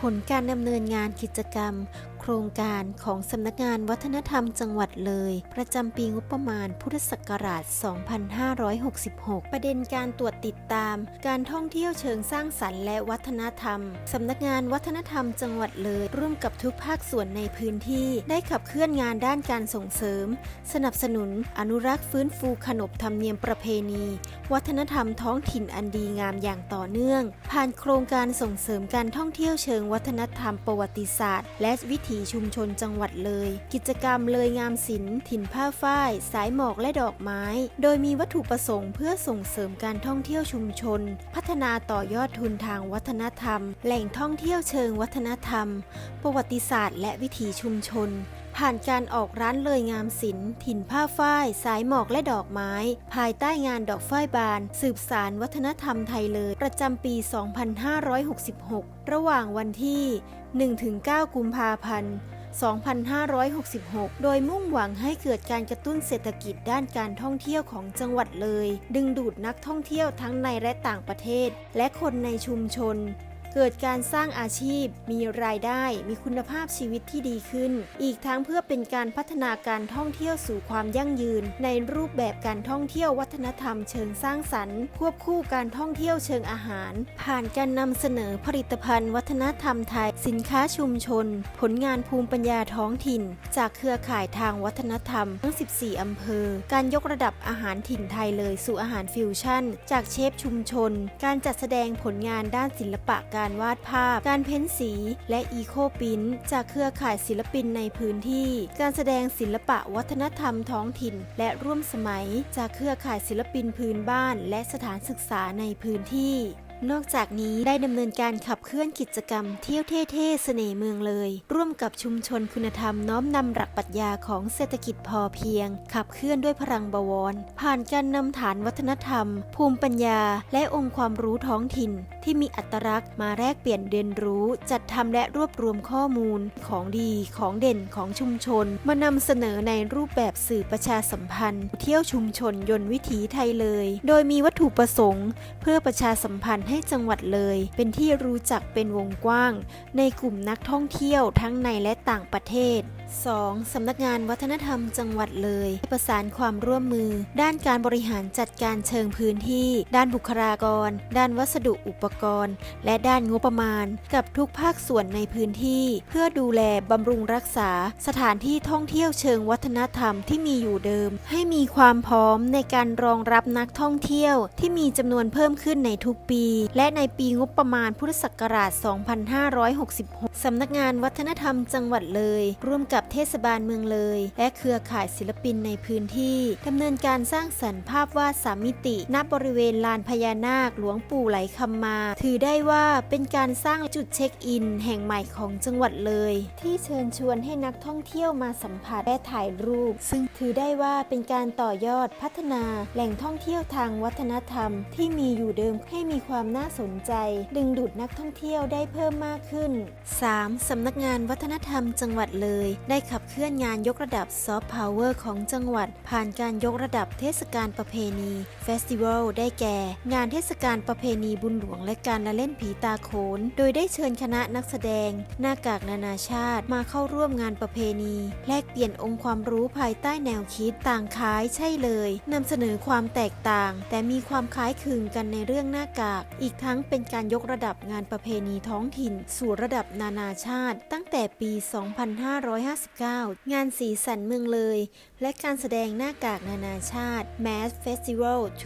ผลการดำเนินงานกิจกรรม ครงการของสำนักงานวัฒนธรรมจังหวัดเลย ประจำปีงบประมาณพุทธศักราช 2566 ประเด็นการตรวจติดตาม การท่องเที่ยวเชิงสร้างสรรค์และวัฒนธรรมสำนักงานวัฒนธรรมจังหวัดเลย ร่วมกับทุกภาคส่วนในพื้นที่ ได้ขับเคลื่อนงานด้านการส่งเสริม สนับสนุน อนุรักษ์ฟื้นฟูขนบธรรมเนียมประเพณี วัฒนธรรมท้องถิ่นอันดีงามอย่างต่อเนื่อง ผ่านโครงการส่งเสริมการท่องเที่ยวเชิงวัฒนธรรมประวัติศาสตร์ และวิถีชุมชนจังหวัดเลย กิจกรรมเลยงามศิลป์ถิ่นผ้าฝ้าย สายหมอกและดอกไม้ โดยมีวัตถุประสงค์เพื่อส่งเสริมการท่องเที่ยวชุมชน พัฒนาต่อยอดทุนทางวัฒนธรรม แหล่งท่องเที่ยวเชิงวัฒนธรรม ประวัติศาสตร์และวิถีชุมชน ผ่านการออกร้านเลยงามศิลป์ถิ่นผ้าฝ้าย สายหมอกและดอกไม้ ภายใต้งานดอกฝ้ายบาน สืบสารวัฒนธรรมไทยเลย ประจำปี 2566 ระหว่างวันที่ 1-9 กุมภาพันธ์2566 โดยมุ่งหวังให้เกิดการกระตุ้นเศรษฐกิจด้านการท่องเที่ยวของจังหวัดเลย ดึงดูดนักท่องเที่ยวทั้งในและต่างประเทศ และคนในชุมชน เกิดการสร้างอาชีพ มีรายได้ มีคุณภาพชีวิตที่ดีขึ้น อีกทั้งเพื่อเป็นการพัฒนาการท่องเที่ยวสู่ความยั่งยืน ในรูปแบบการท่องเที่ยววัฒนธรรมเชิงสร้างสรรค์ ควบคู่การท่องเที่ยวเชิงอาหาร ผ่านการนำเสนอผลิตภัณฑ์ วัฒนธรรมไทย สินค้าชุมชน ผลงานภูมิปัญญาท้องถิ่น จากเครือข่ายทางวัฒนธรรมทั้ง 14 อำเภอ การยกระดับอาหารถิ่นไทยเลยสู่อาหารฟิวชั่น จากเชฟชุมชน การจัดแสดงผลงานด้านศิลปะการการวาดภาพ การเพ้นสี และอีโคปิ้นจากเครือข่ายศิลปินในพื้นที่ การแสดงศิลปะวัฒนธรรมท้องถิ่น และร่วมสมัย จากเครือข่ายศิลปินพื้นบ้าน และสถานศึกษาในพื้นที่นอกจากนี้ได้ดำเนินการขับเคลื่อนกิจกรรมเที่ยวเท่ๆเสน่ห์เมืองเลย ร่วมกับชุมชนคุณธรรมน้อมนำหลักปรัชญาของเศรษฐกิจพอเพียง ขับเคลื่อนด้วยพลังบวร ผ่านการนำฐานวัฒนธรรม ภูมิปัญญา และองค์ความรู้ท้องถิ่นที่มีอัตลักษณ์มาแลกเปลี่ยนเรียนรู้ จัดทำและรวบรวมข้อมูลของดีของเด่นของชุมชน มานำเสนอในรูปแบบสื่อประชาสัมพันธ์ เที่ยวชุมชนยนต์วิถีไทยเลย โดยมีวัตถุประสงค์ เพื่อประชาสัมพันธ์ให้จังหวัดเลย เป็นที่รู้จักเป็นวงกว้าง ในกลุ่มนักท่องเที่ยวทั้งในและต่างประเทศ 2. สำนักงานวัฒนธรรมจังหวัดเลย ประสานความร่วมมือ ด้านการบริหารจัดการเชิงพื้นที่ ด้านบุคลากร ด้านวัสดุอุปกรณ์ และด้านงบประมาณกับทุกภาคส่วนในพื้นที่ เพื่อดูแลบำรุงรักษาสถานที่ท่องเที่ยวเชิงวัฒนธรรมที่มีอยู่เดิม ให้มีความพร้อมในการรองรับนักท่องเที่ยวที่มีจำนวนเพิ่มขึ้นในทุกปี และในปีงบประมาณพุทธศักราช 2566 สำนักงานวัฒนธรรมจังหวัดเลย ร่วมกับเทศบาลเมืองเลย และเครือข่ายศิลปินในพื้นที่ดำเนินการสร้างสรรค์ภาพวาดสามมิติณบริเวณลานพญานาคหลวงปู่ไหลคำมาถือได้ว่าเป็นการสร้างจุดเช็คอิน แห่งใหม่ของจังหวัดเลย ที่เชิญชวนให้นักท่องเที่ยวมาสัมผัสและถ่ายรูป ซึ่งถือได้ว่าเป็นการต่อยอดพัฒนาแหล่งท่องเที่ยวทางวัฒนธรรม ที่มีอยู่เดิมให้มีความน่าสนใจ ดึงดูดนักท่องเที่ยวได้เพิ่มมากขึ้น 3. สำนักงานวัฒนธรรมจังหวัดเลย ได้ขับเคลื่อนงานยกระดับซอฟต์พาวเวอร์ของจังหวัด ผ่านการยกระดับเทศกาลประเพณีเฟสติวัลได้แก่ งานเทศกาลประเพณีบุญหลวงและการละเล่นผีตาโขน โดยได้เชิญคณะนักแสดง หน้ากากนานาชาติมาเข้าร่วมงานประเพณี แลกเปลี่ยนองค์ความรู้ภายใต้แนวคิดต่างคล้ายใช่เลยนำเสนอความแตกต่าง แต่มีความคล้ายคลึงกันในเรื่องหน้ากาก อีกทั้งเป็นการยกระดับงานประเพณีท้องถิ่น สู่ระดับนานาชาติ ตั้งแต่ปี 2559 งานสีสันเมืองเลย และการแสดงหน้ากากนานาชาติ Mass Festival 2023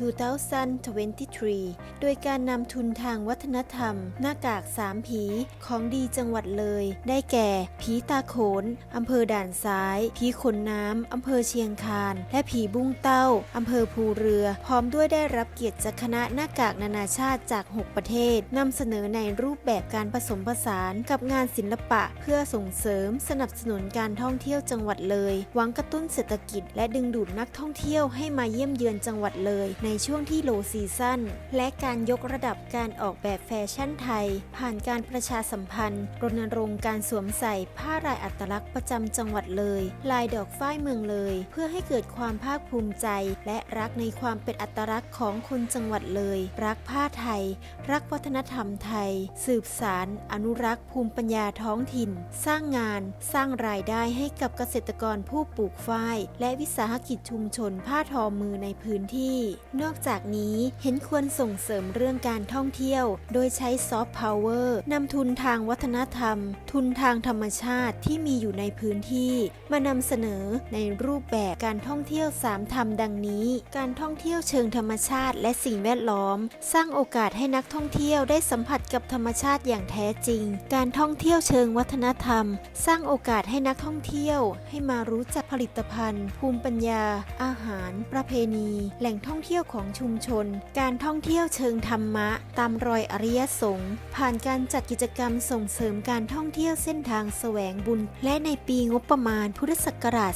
โดยการนำทุนทางวัฒนธรรม หน้ากากสามผีของดีจังหวัดเลย ได้แก่ ผีตาโขนอำเภอด่านซ้าย ผีขนน้ำอำเภอเชียงคาน และผีบุ้งเต้าอำเภอภูเรือ พร้อมด้วยได้รับเกียรติจากคณะหน้ากากนานาชาติจาก 6 ประเทศนำเสนอในรูปแบบการผสมผสานกับงานศิลปะ เพื่อส่งเสริมสนับสนุนการท่องเที่ยวจังหวัดเลย หวังกระตุ้นเศรษฐกิจ และดึงดูดนักท่องเที่ยวให้มาเยี่ยมเยือนจังหวัดเลย ในช่วงที่โลซีซั่นและการยกระดับการอออกแบบแฟชั่นไทย ผ่านการประชาสัมพันธ์ รณรงค์การสวมใส่ผ้าลายอัตลักษณ์ประจำจังหวัดเลย ลายดอกฝ้ายเมืองเลย เพื่อให้เกิดความภาคภูมิใจ และรักในความเป็นอัตลักษณ์ของคนจังหวัดเลย รักผ้าไทย รักวัฒนธรรมไทย สืบสาร อนุรักษ์ภูมิปัญญาท้องถิ่น สร้างงาน สร้างรายได้ให้กับเกษตรกรผู้ปลูกฝ้าย และวิสาหกิจชุมชนผ้าทอมือในพื้นที่ นอกจากนี้เห็นควรส่งเสริมเรื่องการท่องเที่ยวโดยใช้ซอฟต์พาวเวอร์นำทุนทางวัฒนธรรม ทุนทางธรรมชาติที่มีอยู่ในพื้นที่ มานำเสนอในรูปแบบการท่องเที่ยวสามธรรมดังนี้ การท่องเที่ยวเชิงธรรมชาติและสิ่งแวดล้อม สร้างโอกาสให้นักท่องเที่ยวได้สัมผัสกับธรรมชาติอย่างแท้จริง การท่องเที่ยวเชิงวัฒนธรรม สร้างโอกาสให้นักท่องเที่ยว ให้มารู้จักผลิตภัณฑ์ ภูมิปัญญา อาหาร ประเพณี แหล่งท่องเที่ยวของชุมชน การท่องเที่ยวเชิงธรรมะตามรอยอริยสงฆ์ผ่านการจัดกิจกรรมส่งเสริมการท่องเที่ยวเส้นทางแสวงบุญ และในปีงบประมาณพุทธศักราช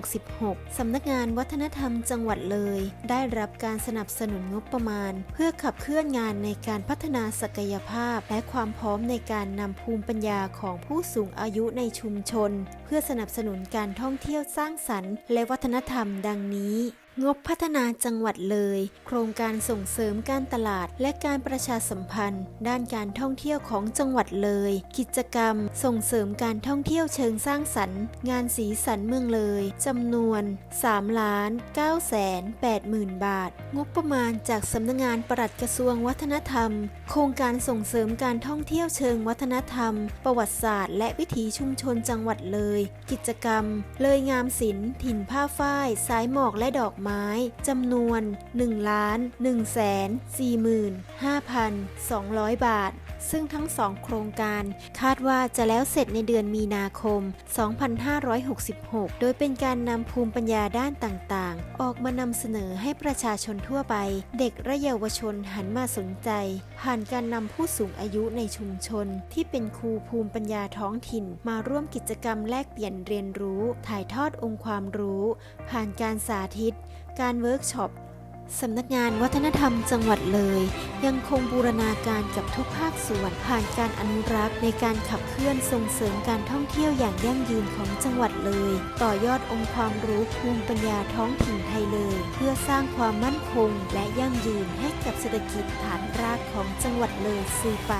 2566 สำนักงานวัฒนธรรมจังหวัดเลย ได้รับการสนับสนุนงบประมาณ เพื่อขับเคลื่อนงานในการพัฒนาศักยภาพ และความพร้อมในการนำภูมิปัญญาของผู้สูงอายุในชุมชน เพื่อสนับสนุนการท่องเที่ยวสร้างสรรค์ และวัฒนธรรมดังนี้ งบพัฒนาจังหวัดเลย โครงการส่งเสริมการตลาดและการประชาสัมพันธ์ ด้านการท่องเที่ยวของจังหวัดเลย กิจกรรม ส่งเสริมการท่องเที่ยวเชิงสร้างสรรค์ งานสีสันเมืองเลยจำนวน3ล้าน9แสน8หมื่นบาท งบประมาณจากสำนักงานปลัดกระทรวงวัฒนธรรม โครงการส่งเสริมการท่องเที่ยวเชิงวัฒนธรรม ประวัติศาสตร์ และวิถีชุมชนจังหวัดเลย กิจกรรม เลยงามศิลป์ถิ่นผ้าฝ้าย สายหมอกและดอกไม้จำนวน1ล้าน1แสน45,200 บาท ซึ่งทั้งสองโครงการคาดว่าจะแล้วเสร็จในเดือนมีนาคม 2566 โดยเป็นการนำภูมิปัญญาด้านต่างๆ ออกมานำเสนอให้ประชาชนทั่วไป เด็กและเยาวชนหันมาสนใจ ผ่านการนำผู้สูงอายุในชุมชน ที่เป็นครูภูมิปัญญาท้องถิ่น มาร่วมกิจกรรมแลกเปลี่ยนเรียนรู้ ถ่ายทอดองค์ความรู้ ผ่านการสาธิต การเวิร์กช็อปสำนักงานวัฒนธรรมจังหวัดเลย ยังคงบูรณาการกับทุกภาคส่วนผ่านการอนุรักษ์ในการขับเคลื่อนส่งเสริมการท่องเที่ยวอย่างยั่งยืนของจังหวัดเลย ต่อยอดองค์ความรู้ภูมิปัญญาท้องถิ่นไทยเลย เพื่อสร้างความมั่นคง และยั่งยืนให้กับเศรษฐกิจฐานรากของจังหวัดเลยสืบไป